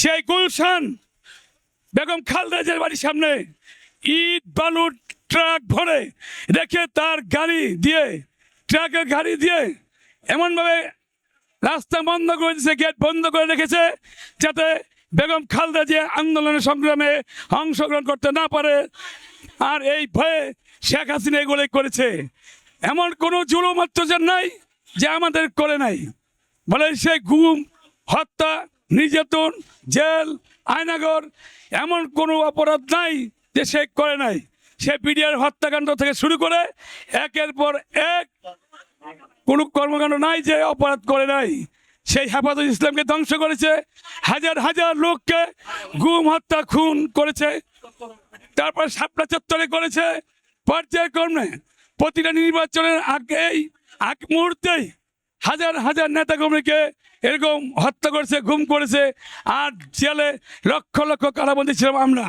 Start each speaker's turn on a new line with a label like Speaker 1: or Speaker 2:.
Speaker 1: সেই গুলশান বেগম খালদাজের বাড়ির সামনে ইট বালু ট্রাক ভরে রেখে তার গাড়ি দিয়ে, ট্রাকের গাড়ি দিয়ে এমনভাবে রাস্তা বন্ধ করে দিয়েছে, গেট বন্ধ করে রেখেছে, যাতে বেগম খালদা যে আন্দোলনের সংগ্রামে অংশগ্রহণ করতে না পারে, আর এই ভয়ে শেখ হাসিনা এগুলো করেছে। এমন কোনো জুলুম অত্যাচার নাই যে আমাদের করে নাই। বলে সে গুম, হত্যা নির্যাতন, জেল আয়নাগর এমন কোনো অপরাধ নাই যে সে করে নাই। সে বিডিআর হত্যাকাণ্ড থেকে শুরু করে একের পর এক কোনো কর্মকাণ্ড নাই যে অপরাধ করে নাই। সেই হেফাজত ইসলামকে ধ্বংস করেছে, হাজার হাজার লোককে গুম, হত্যা, খুন করেছে, তারপর সাপলা চত্বরে করেছে। পর্যায়ক্রমে প্রতিটা নির্বাচনের আগেই, আগ মুহূর্তেই হাজার হাজার নেতা কর্মীকে এরকম হত্যা করেছে ঘুম করেছে, আর জেলে লক্ষ লক্ষ কারাবন্দী ছিলাম আমরা।